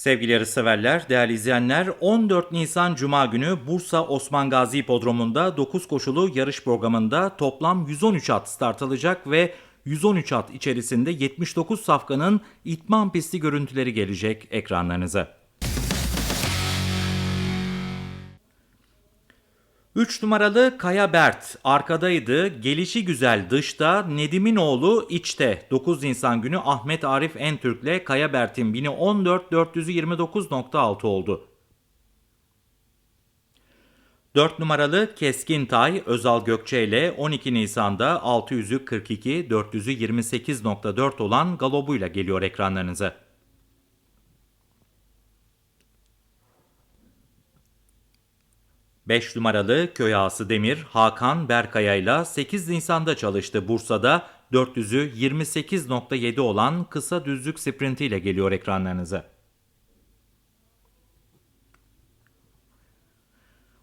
Sevgili yarışseverler, değerli izleyenler 14 Nisan Cuma günü Bursa Osman Gazi Hipodromu'nda 9 koşulu yarış programında toplam 113 at start alacak ve 113 at içerisinde 79 safkanın itman pisti görüntüleri gelecek ekranlarınıza. 3 numaralı Kaya Bert arkadaydı. Gelişi güzel dışta. Nedim'in oğlu içte. 9 Nisan günü Ahmet Arif Entürk'le Kaya Bert'in 1014 429.6 oldu. 4 numaralı Keskin Tay Özal Gökçe ile 12 Nisan'da 642 428.4 olan galobuyla geliyor ekranlarınıza. 5 numaralı köy ağası Demir Hakan Berkaya ile 8 Nisan'da çalıştı Bursa'da 400'ü 28.7 olan kısa düzlük sprintiyle geliyor ekranlarınıza.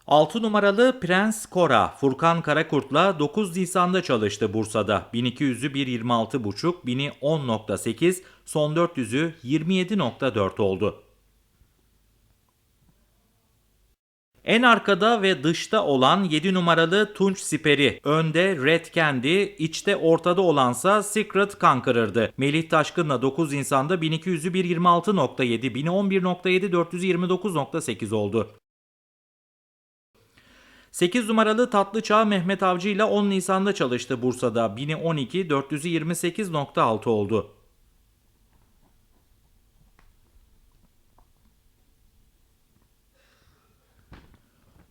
6 numaralı Prens Kora Furkan Karakurt'la 9 Nisan'da çalıştı Bursa'da. 1200'ü 1.26.5, 1000'i 10.8, son 400'ü 27.4 oldu. En arkada ve dışta olan 7 numaralı Tunç Siperi, önde Red Candy, içte ortada olansa Secret Conqueror'dı. Melih Taşkın'la 9 insanda 1200'ü 126.7, 1011.7, 429.8 oldu. 8 numaralı Tatlı Çağ Mehmet Avcı ile 10 Nisan'da çalıştı Bursa'da. 1000'i 12, 428.6 oldu.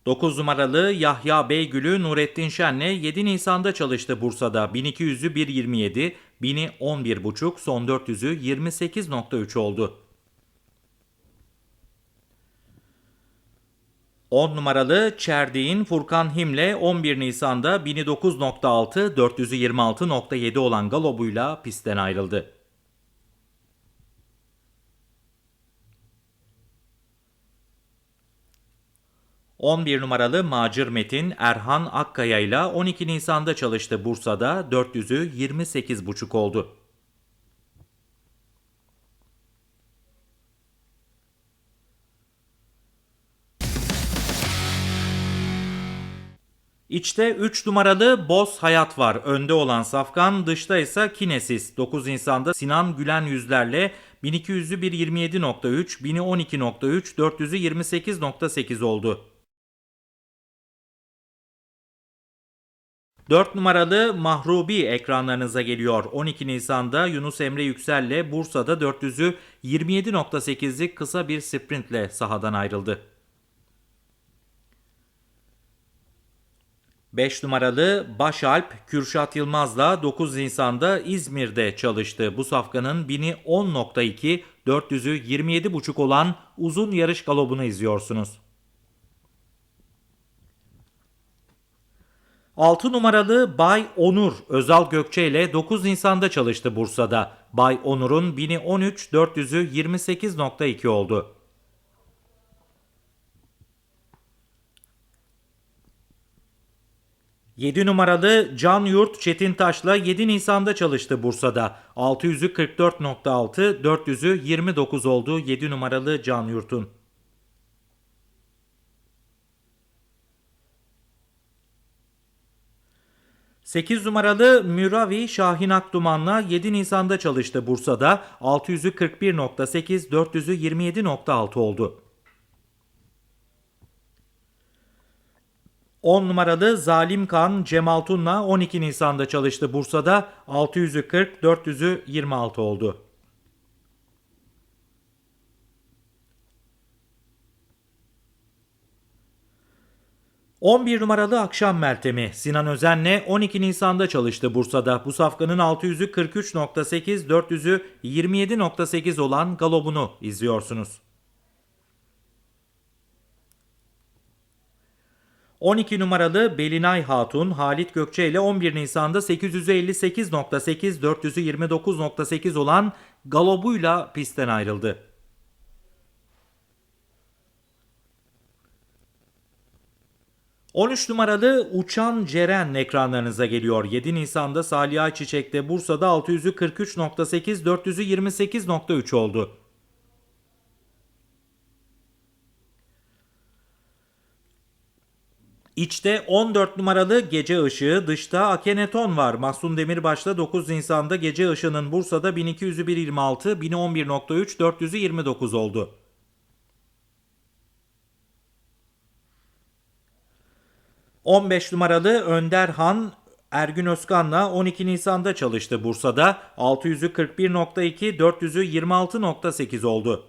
9 numaralı Yahya Beygül'ü Nurettin Şen'le 7 Nisan'da çalıştı Bursa'da. 1200'ü 1.27, 1000'i 11.5, son 400'ü 28.3 oldu. 10 numaralı Çerdiğin Furkan Him'le 11 Nisan'da 1009.6, 400'ü 26.7 olan galobuyla pistten ayrıldı. 11 numaralı Macir Metin Erhan Akkaya ile 12 Nisan'da çalıştı Bursa'da 400'ü 28,5 oldu. İçte 3 numaralı Boz Hayat var. Önde olan Safkan, dışta ise Kinesis. 9 Nisan'da Sinan Gülen yüzlerle 1200'ü 1.27.3, 1000'i 12.3, 400'ü 28.8 oldu. 4 numaralı Mahrubi ekranlarınıza geliyor. 12 Nisan'da Yunus Emre Yüksel'le Bursa'da 400'ü 27.8'lik kısa bir sprintle sahadan ayrıldı. 5 numaralı Başalp Kürşat Yılmaz'la 9 Nisan'da İzmir'de çalıştı. Bu safkanın 1000'i 10.2, 400'ü 27.5 olan uzun yarış galobunu izliyorsunuz. 6 numaralı Bay Onur Özal Gökçe ile 9 Nisan'da çalıştı Bursa'da. Bay Onur'un 1000'i 13, 400'ü 28.2 oldu. Yedi numaralı Can Yurt Çetin Taş'la 7 Nisan'da çalıştı Bursa'da. 600'ü 44.6, 400'ü 29 oldu 7 numaralı Can Yurt'un. 8 numaralı Müravi Şahin Akduman'la 7 Nisan'da çalıştı Bursa'da. 600'ü 41.8, 400'ü 27.6 oldu. 10 numaralı Zalim Kan Cemal Tun'la 12 Nisan'da çalıştı Bursa'da. 600'ü 40, 400'ü 26 oldu. 11 numaralı akşam Meltemi Sinan Özen'le 12 Nisan'da çalıştı Bursa'da. Bu safkanın 600'ü 43.8, 400'ü 27.8 olan galobunu izliyorsunuz. 12 numaralı Belinay Hatun Halit Gökçe ile 11 Nisan'da 858.8, 400'ü 29.8 olan galobuyla pistten ayrıldı. 13 numaralı Uçan Ceren ekranlarınıza geliyor. 7 Nisan'da Salih Çiçek'te Bursa'da 600'ü 43.8, 400'ü 28.3 oldu. İçte 14 numaralı Gece Işığı, dışta Akeneton var. Mahsun Demirbaş'ta 9 Nisan'da Gece Işığı'nın Bursa'da 1200'ü 1.26, 1011.3, 400'ü 29 oldu. ...15 numaralı Önder Han Ergün Özkan'la 12 Nisan'da çalıştı Bursa'da. 600'ü 41.2, 400'ü 26.8 oldu.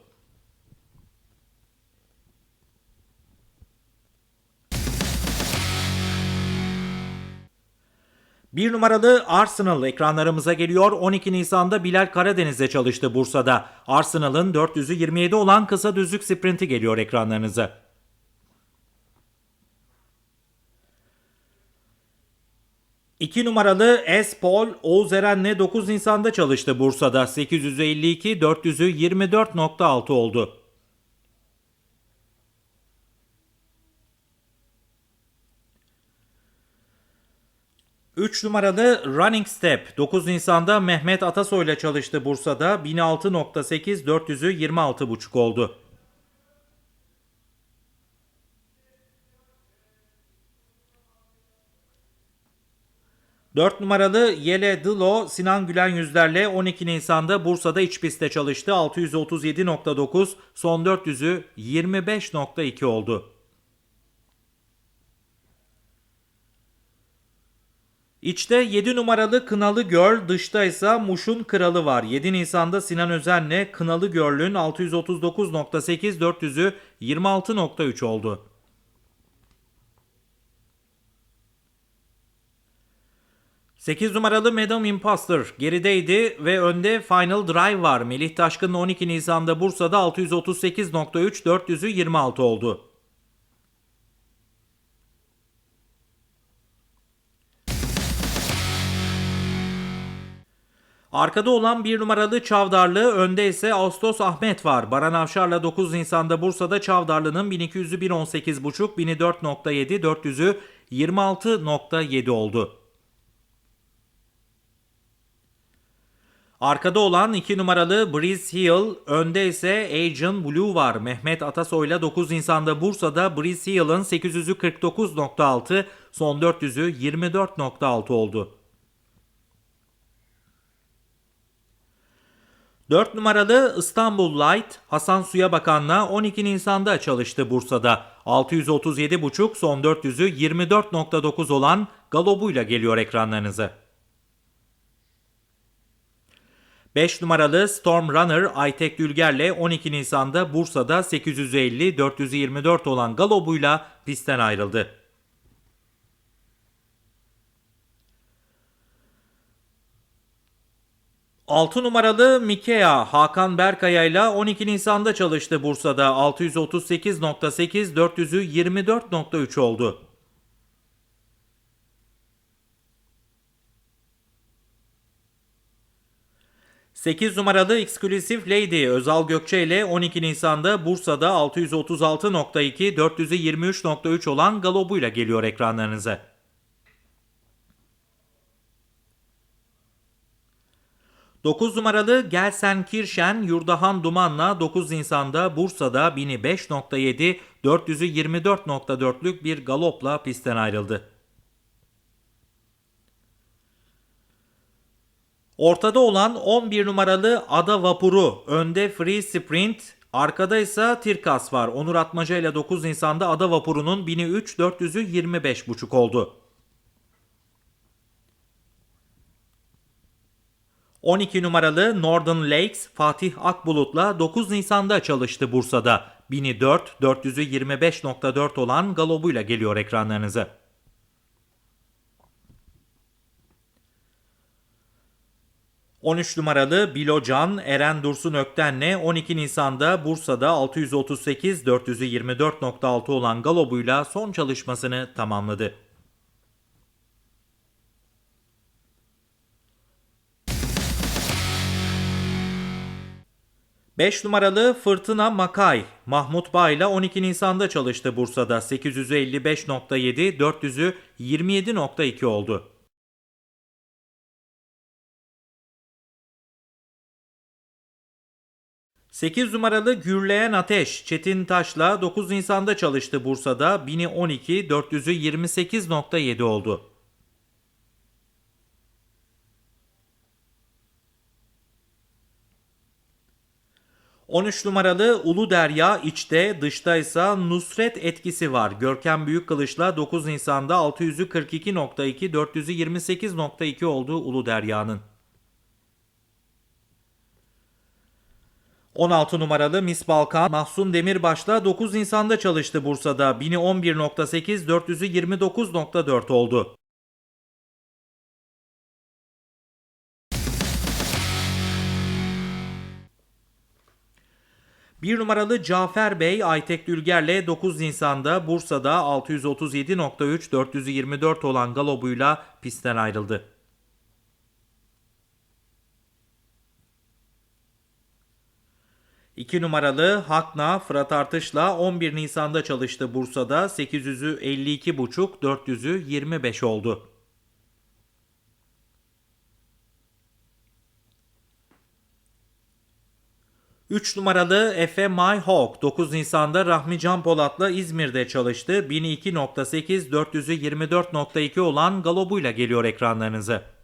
Bir numaralı Arsenal ekranlarımıza geliyor. 12 Nisan'da Bilal Karadeniz'de çalıştı Bursa'da. Arsenal'ın 400'ü 27 olan kısa düzlük sprinti geliyor ekranlarınıza. 2 numaralı Espol Oğuz Eren'le 9 Nisan'da çalıştı Bursa'da. 852, 400'ü 24.6 oldu. Üç numaralı Running Step 9 Nisan'da Mehmet Atasoy'la çalıştı Bursa'da 1006.8 400'ü 26.5 oldu. 4 numaralı Yele Dılo Sinan Gülen yüzlerle 12 Nisan'da Bursa'da iç pistte çalıştı. 637.9 son 400'ü 25.2 oldu. İçte 7 numaralı Kınalı Göl, dışta ise Muş'un Kralı var. 7 Nisan'da Sinan Özen'le Kınalı Göl'ün 639.8 400'ü 26.3 oldu. 8 numaralı Madam Imposter gerideydi ve önde Final Drive var. Melih Taşkın'ın 12 Nisan'da Bursa'da 638.3 400'ü 26 oldu. Arkada olan bir numaralı Çavdarlı, önde ise Ağustos Ahmet var. Baran Avşar'la 9 Nisan'da Bursa'da Çavdarlı'nın 1200'ü 1.18.5, 1004.7, 400'ü 26.7 oldu. Arkada olan 2 numaralı Breeze Hill, önde ise Agent Blue var. Mehmet Atasoy'la 9 Nisan'da Bursa'da Breeze Hill'ın 800'ü 49.6, son 400'ü 24.6 oldu. 4 numaralı İstanbul Light Hasan Suya Bakan'la 12 Nisan'da çalıştı Bursa'da. 637.5 son 400'ü 24.9 olan Galobuyla geliyor ekranlarınıza. 5 numaralı Storm Runner Aytek Dülger'le 12 Nisan'da Bursa'da 850-424 olan Galobuyla pistten ayrıldı. Altı numaralı Mikea Hakan Berkaya ile 12 Nisan'da çalıştı Bursa'da 638.8 400'ü 24.3 oldu. 8 numaralı Exclusive Lady Özal Gökçe ile 12 Nisan'da Bursa'da 636.2 400'ü 23.3 olan Galobuyla geliyor ekranlarınıza. Dokuz numaralı Gelsen Kirşen Yurdahan Duman'la 9 Nisan'da Bursa'da 1005.7 400'ü 24.4'lük bir galopla pistten ayrıldı. Ortada olan 11 numaralı Ada Vapuru, önde Free Sprint, arkada ise Tirkas var. Onur Atmaca ile 9 Nisan'da Ada Vapuru'nun 1003 400'ü 25.5 oldu. 12 numaralı Northern Lakes Fatih Akbulut'la 9 Nisan'da çalıştı Bursa'da. 1004 400'ü 25.4 olan galobuyla geliyor ekranlarınıza. 13 numaralı Bilocan Eren Dursun Ökten'le 12 Nisan'da Bursa'da 638 400'ü 24.6 olan galobuyla son çalışmasını tamamladı. Beş numaralı Fırtına Makay, Mahmut Bay ile 12 Nisan'da çalıştı Bursa'da 855.7, 400'ü 27.2 oldu. 8 numaralı Gürleyen Ateş Çetin Taş'la 9 Nisan'da çalıştı Bursa'da 1000'i 12 400'ü 28.7 oldu. ...13 numaralı Ulu Derya içte, dışta ise Nusret etkisi var. Görkem Büyükkılıç'la 9 Nisan'da 600'ü 42.2, 400'ü 28.2 oldu Ulu Derya'nın. 16 numaralı Miss Balkan Mahsun Demirbaş'la 9 Nisan'da çalıştı Bursa'da. 1000'i 11.8, 400'ü 29.4 oldu. Bir numaralı Cafer Bey Aytek Dülger'le 9 Nisan'da Bursa'da 637.3 424 olan galobuyla pistten ayrıldı. İki numaralı Hakna Fırat Artış'la 11 Nisan'da çalıştı Bursa'da 800'ü 52.5 400'ü 25 oldu. Üç numaralı Efe My Hawk 9 Nisan'da Rahmi Can Polat'la İzmir'de çalıştı. 1002.8 400'ü 24.2 olan galobuyla geliyor ekranlarınıza.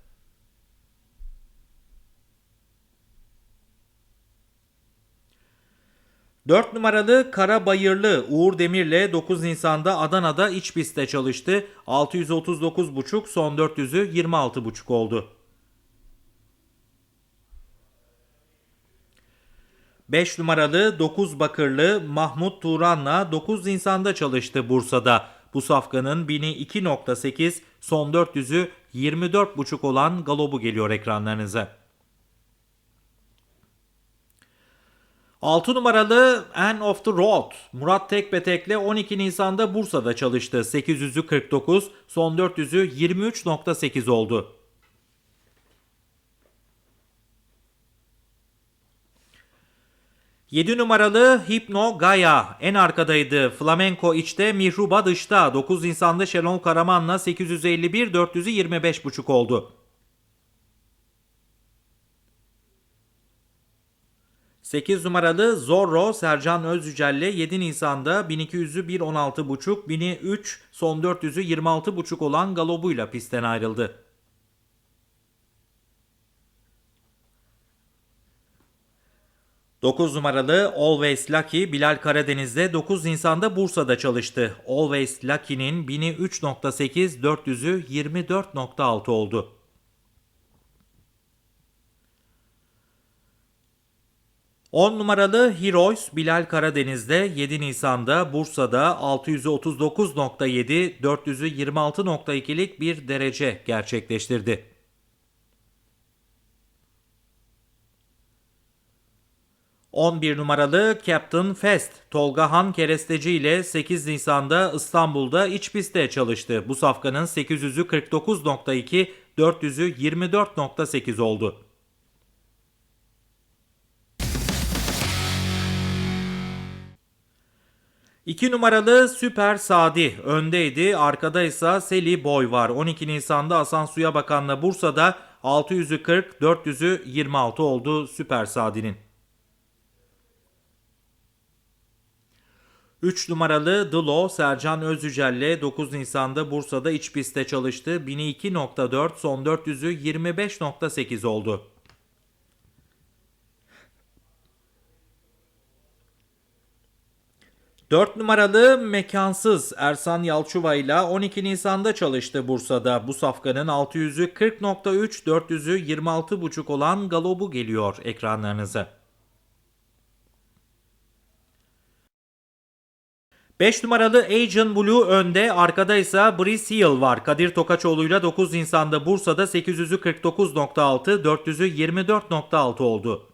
Dört numaralı Kara Bayırlı Uğur Demir'le 9 Nisan'da Adana'da iç pistte çalıştı. 639.5 son 400'ü 26.5 oldu. 5 numaralı 9 bakırlı Mahmut Turan'la 9 Nisan'da çalıştı Bursa'da. Bu safkanın 1000'i 2.8 son 400'ü 24.5 olan galobu geliyor ekranlarınıza. 6 numaralı End of the Road Murat Tekbetek'le 12 Nisan'da Bursa'da çalıştı. 800'ü 49, son 400'ü 23.8 oldu. Yedi numaralı Hipno Gaya en arkadaydı. Flamenco içte, Mihruba dışta. 9 Nisan'da Şenol Karaman'la 851, 400'ü 25.5 oldu. 8 numaralı Zorro Sercan Özyücel'le 7 Nisan'da 1200'ü 1.16.5, 1000'i 3, son 400'ü 26.5 olan galobuyla pistten ayrıldı. Dokuz numaralı Always Lucky Bilal Karadeniz'de 9 Nisan'da Bursa'da çalıştı. Always Lucky'nin 1000'i 3.8, 400'ü 24.6 oldu. 10 numaralı Heroes Bilal Karadeniz'de 7 Nisan'da Bursa'da 639.7 400'ü 26.2'lik bir derece gerçekleştirdi. ...11 numaralı Captain Fest Tolga Han Keresteci ile 8 Nisan'da İstanbul'da iç pistte çalıştı. Bu safkanın 800'ü 49.2, 400'ü 24.8 oldu. 2 numaralı Süper Sadi öndeydi. Arkada ise Seli Boy var. 12 Nisan'da Hasan Suya Bakan'la Bursa'da 600'ü 40, 400'ü 26 oldu Süper Sadi'nin. 3 numaralı Dılo Sercan Özücel'le 9 Nisan'da Bursa'da iç pistte çalıştı. 1002.4 son 400'ü 25.8 oldu. 4 numaralı Mekansız Ersan Yalçuva ile 12 Nisan'da çalıştı Bursa'da. Bu safkanın 600'ü 40.3, 400'ü 26.5 olan galobu geliyor ekranlarınıza. 5 numaralı Agent Blue önde, arkada ise Brice Hill var. Kadir Tokaçoğlu ile 9 Nisan'da Bursa'da 800'ü 49.6, 400'ü 24.6 oldu.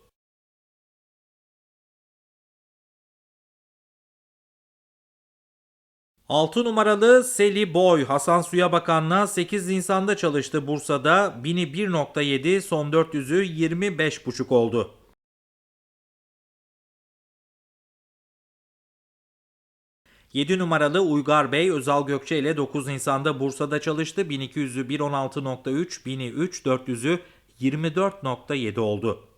6 numaralı Seli Boy Hasan Suya Bakan'la 8 Nisan'da çalıştı Bursa'da. 1000'i 1.7 son 400'ü 25.5 oldu. Yedi numaralı Uygar Bey Özal Gökçe ile 9 Nisan'da Bursa'da çalıştı. 1200'ü 1.16.3, 1000'i 3, 400'ü 24.7 oldu.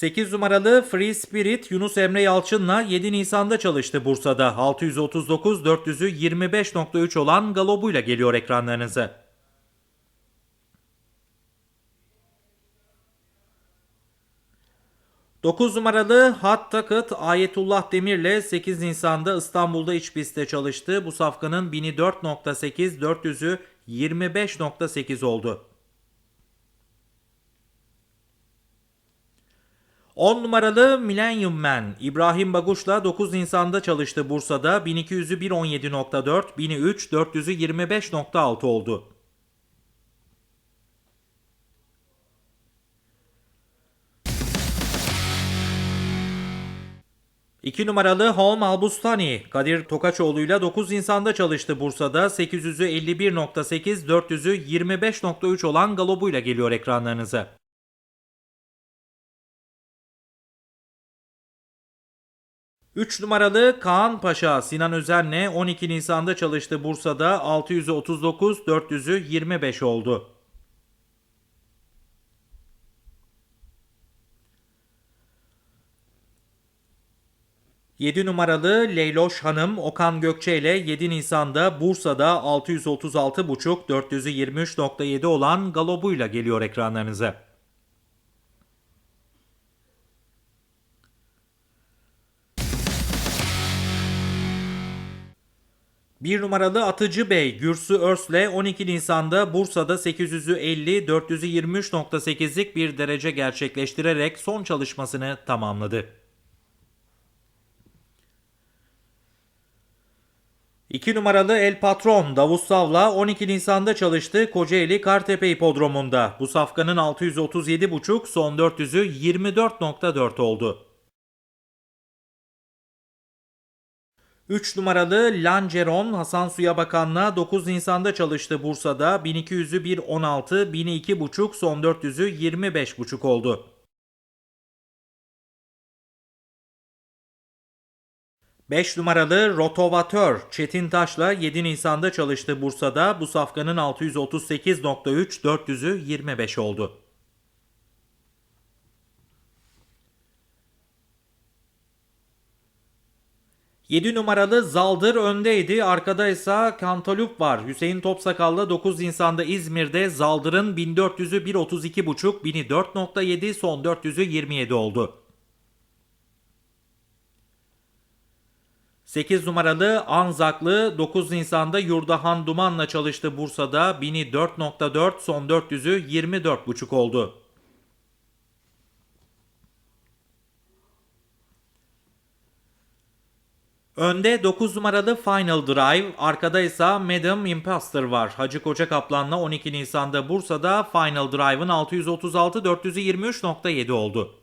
8 numaralı Free Spirit Yunus Emre Yalçın'la 7 Nisan'da çalıştı Bursa'da. 639 400'ü 25.3 olan galobuyla geliyor ekranlarınıza. Dokuz numaralı Hat Takıt Ayetullah Demir'le 8 Nisan'da İstanbul'da iç pistte çalıştı. Bu safkanın 1000'i 4.8, 400'ü 25.8 oldu. 10 numaralı Millennium Man İbrahim Baguş'la 9 Nisan'da çalıştı Bursa'da 1200'ü 117.4, 1000'i 3, 400'ü 25.6 oldu. İki numaralı Holm Albustani Kadir Tokaçoğlu'yla 9 Nisan'da çalıştı Bursa'da 800'ü 51.8, 400'ü 25.3 olan galobuyla geliyor ekranlarınıza. 3 numaralı Kaan Paşa Sinan Özen'le 12 Nisan'da çalıştı Bursa'da 639 400'ü 25 oldu. Yedi numaralı Leyloş Hanım Okan Gökçe ile 7 Nisan'da Bursa'da 636,5 400'ü 23.7 olan galobuyla geliyor ekranlarınıza. Bir numaralı Atıcı Bey Gürsü Örs'le 12 Nisan'da Bursa'da 800'ü 50, 400'ü 23.8'lik bir derece gerçekleştirerek son çalışmasını tamamladı. 2 numaralı El Patron Davut Sav'la 12 Nisan'da çalıştı Kocaeli Kartepe Hipodromu'nda. Bu safkanın 637,5 son 400'ü 24.4 oldu. 3 numaralı Langeron Hasan Suya Bakan'la 9 Nisan'da çalıştı Bursa'da. 1200'ü 1.16, 1000'i 2.5, son 400'ü 25.5 oldu. Beş numaralı Rotovatör Çetin Taş'la 7 Nisan'da çalıştı Bursa'da. Bu safkanın 638.3, 400'ü 25 oldu. 7 numaralı Zaldır öndeydi. Arkada ise Kantalup var. Hüseyin Topsakal'la 9 Nisan'da İzmir'de Zaldır'ın 1400'ü 1.32.5, 1000'i 4.7, son 400'ü 27 oldu. 8 numaralı Anzaklı 9 Nisan'da Yurdahan Duman'la çalıştı Bursa'da. 1000'i 4.4, son 400'ü 24.5 oldu. 'Önde 9 numaralı Final Drive, arkada ise Madam Imposter var. Hacı Koca Kaplan'la 12 Nisan'da Bursa'da Final Drive'ın 636 423.7 oldu.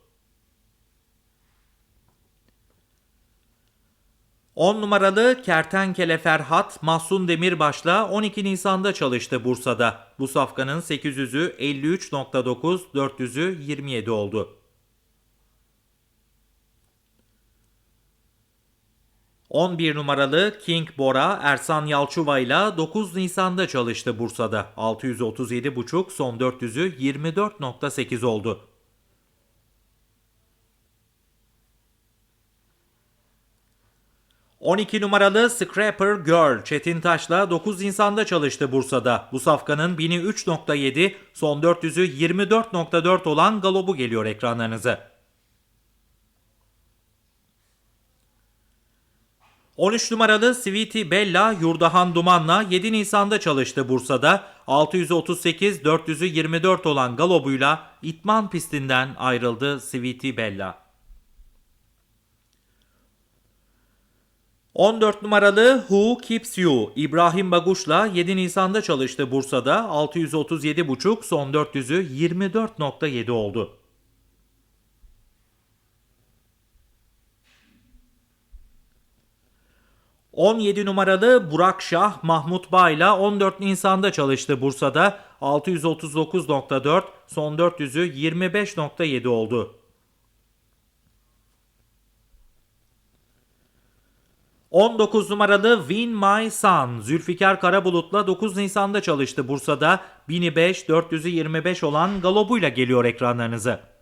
10 numaralı Kertenkele Ferhat Mahsun Demirbaş'la 12 Nisan'da çalıştı Bursa'da. Bu safkanın 800'ü 53.9, 400'ü 27 oldu. 11 numaralı King Bora Ersan Yalçuva ile 9 Nisan'da çalıştı Bursa'da. 637,5 son 400'ü 24.8 oldu. ...12 numaralı Scrapper Girl Çetin Taş'la 9 Nisan'da çalıştı Bursa'da. Bu safkanın 1000'i 3.7, son 400'ü 24.4 olan galobu geliyor ekranlarınıza. 13 numaralı Sweetie Bella Yurdahan Duman'la 7 Nisan'da çalıştı Bursa'da. 638 400'ü 24 olan galobuyla itman pistinden ayrıldı Sweetie Bella. 14 numaralı Who Keeps You İbrahim Baguş'la 7 Nisan'da çalıştı Bursa'da. 637,5 son 400'ü 24.7 oldu. 17 numaralı Burak Şah Mahmut Bay'la 14 Nisan'da çalıştı Bursa'da. 639.4, son 400'ü 25.7 oldu. ...19 numaralı Win My Son Zülfikar Karabulut'la 9 Nisan'da çalıştı Bursa'da. 1005, 400'ü 25 olan galobuyla geliyor ekranlarınıza.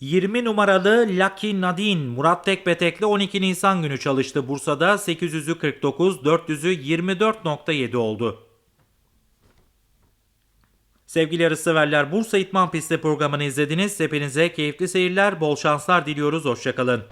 20 numaralı Lucky Nadine Murat Tekbetek'le 12 Nisan günü çalıştı. Bursa'da 800'ü 49, 400'ü 24.7 oldu. Sevgili yarışseverler Bursa İtman Pisti programını izlediniz. Hepinize keyifli seyirler, bol şanslar diliyoruz. Hoşçakalın.